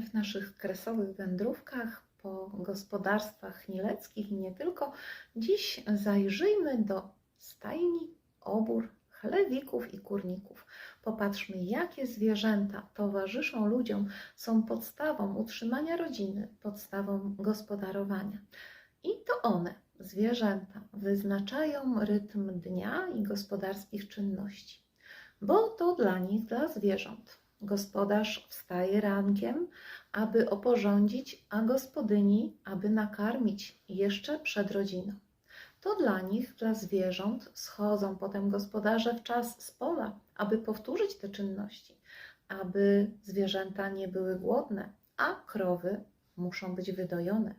w naszych kresowych wędrówkach po gospodarstwach chmieleckich i nie tylko, dziś zajrzyjmy do stajni, obór, chlewików i kurników. Popatrzmy, jakie zwierzęta towarzyszą ludziom, są podstawą utrzymania rodziny, podstawą gospodarowania. I to one, zwierzęta, wyznaczają rytm dnia i gospodarskich czynności, bo to dla nich, dla zwierząt, gospodarz wstaje rankiem, aby oporządzić, a gospodyni, aby nakarmić jeszcze przed rodziną. To dla nich, dla zwierząt, schodzą potem gospodarze w czas z pola, aby powtórzyć te czynności, aby zwierzęta nie były głodne, a krowy muszą być wydojone.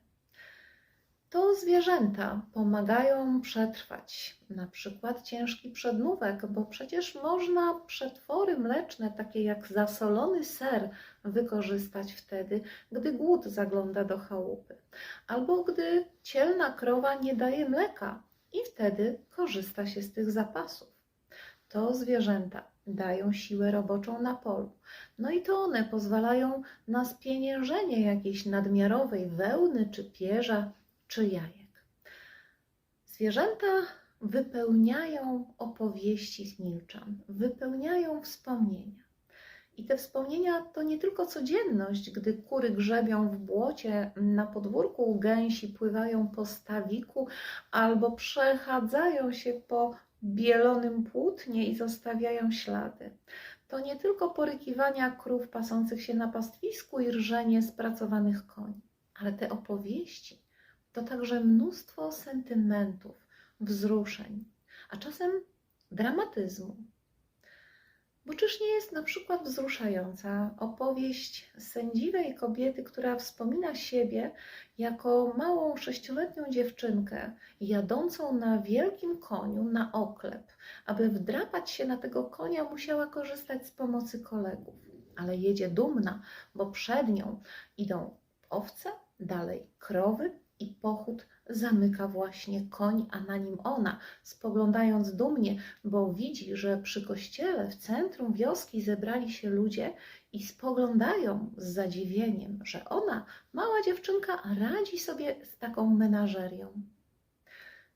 To zwierzęta pomagają przetrwać na przykład ciężki przednówek, bo przecież można przetwory mleczne, takie jak zasolony ser, wykorzystać wtedy, gdy głód zagląda do chałupy, albo gdy cielna krowa nie daje mleka i wtedy korzysta się z tych zapasów. To zwierzęta dają siłę roboczą na polu. No i to one pozwalają na spieniężenie jakiejś nadmiarowej wełny czy pierza czy jajek. Zwierzęta wypełniają opowieści chmilczan, wypełniają wspomnienia. I te wspomnienia to nie tylko codzienność, gdy kury grzebią w błocie na podwórku, gęsi pływają po stawiku albo przechadzają się po bielonym płótnie i zostawiają ślady. To nie tylko porykiwania krów pasących się na pastwisku i rżenie spracowanych koni, ale te opowieści to także mnóstwo sentymentów, wzruszeń, a czasem dramatyzmu. Bo czyż nie jest na przykład wzruszająca opowieść sędziwej kobiety, która wspomina siebie jako małą sześcioletnią dziewczynkę jadącą na wielkim koniu na oklep. Aby wdrapać się na tego konia, musiała korzystać z pomocy kolegów, ale jedzie dumna, bo przed nią idą owce, dalej krowy, i pochód zamyka właśnie koń, a na nim ona, spoglądając dumnie, bo widzi, że przy kościele w centrum wioski zebrali się ludzie i spoglądają z zadziwieniem, że ona, mała dziewczynka, radzi sobie z taką menażerią.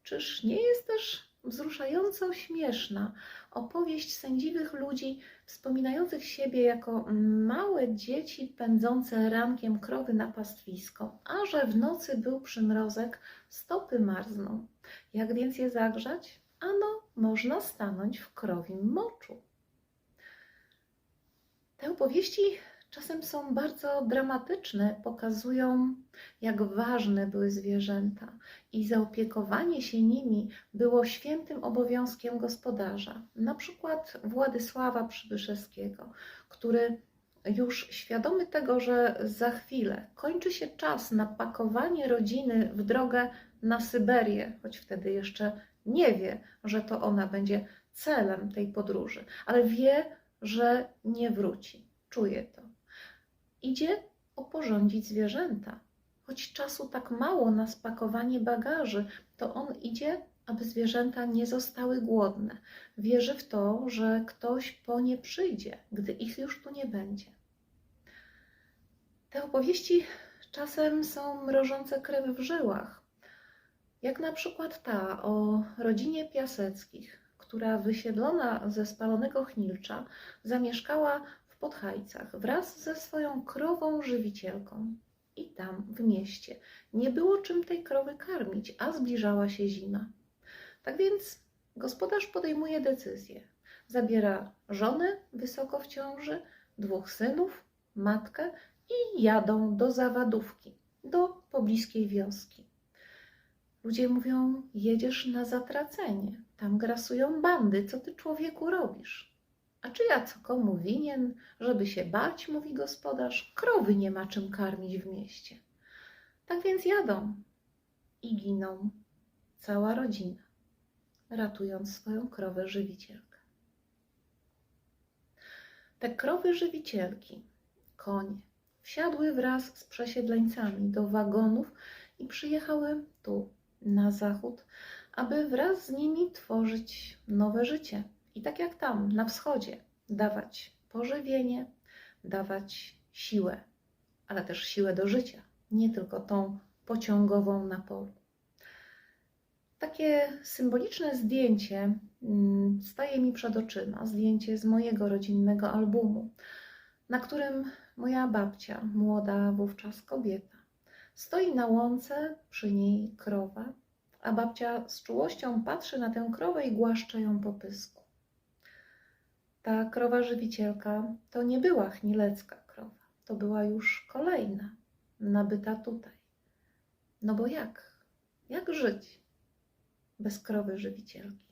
Czyż nie jest też wzruszająco śmieszna opowieść sędziwych ludzi wspominających siebie jako małe dzieci pędzące rankiem krowy na pastwisko, a że w nocy był przymrozek, stopy marzną. Jak więc je zagrzać? Ano, można stanąć w krowim moczu. Te opowieści czasem są bardzo dramatyczne, pokazują, jak ważne były zwierzęta i zaopiekowanie się nimi było świętym obowiązkiem gospodarza. Na przykład Władysława Przybyszewskiego, który już świadomy tego, że za chwilę kończy się czas na pakowanie rodziny w drogę na Syberię, choć wtedy jeszcze nie wie, że to ona będzie celem tej podróży, ale wie, że nie wróci. Czuje to idzie oporządzić zwierzęta. Choć czasu tak mało na spakowanie bagaży, to on idzie, aby zwierzęta nie zostały głodne. Wierzy w to, że ktoś po nie przyjdzie, gdy ich już tu nie będzie. Te opowieści czasem są mrożące krew w żyłach, jak na przykład ta o rodzinie Piaseckich, która wysiedlona ze spalonego Chnilcza zamieszkała Podhajcach wraz ze swoją krową żywicielką. I tam, w mieście, nie było czym tej krowy karmić, a zbliżała się zima. Tak więc gospodarz podejmuje decyzję. Zabiera żonę wysoko w ciąży, dwóch synów, matkę i jadą do zawadówki, do pobliskiej wioski. Ludzie mówią: Jedziesz na zatracenie, tam grasują bandy, co ty człowieku robisz? A czy ja co komu winien, żeby się bać, mówi gospodarz, krowy nie ma czym karmić w mieście. Tak więc jadą i giną cała rodzina, ratując swoją krowę żywicielkę. Te krowy żywicielki, konie, wsiadły wraz z przesiedleńcami do wagonów i przyjechały tu, na zachód, aby wraz z nimi tworzyć nowe życie i tak jak tam, na wschodzie, dawać pożywienie, dawać siłę, ale też siłę do życia, nie tylko tą pociągową na polu. Takie symboliczne zdjęcie mm, staje mi przed oczyma, zdjęcie z mojego rodzinnego albumu, na którym moja babcia, młoda wówczas kobieta, stoi na łące, przy niej krowa, a babcia z czułością patrzy na tę krowę i głaszcze ją po pysku. Ta krowa żywicielka to nie była chmilecka krowa, to była już kolejna, nabyta tutaj. No bo jak? Jak żyć bez krowy żywicielki?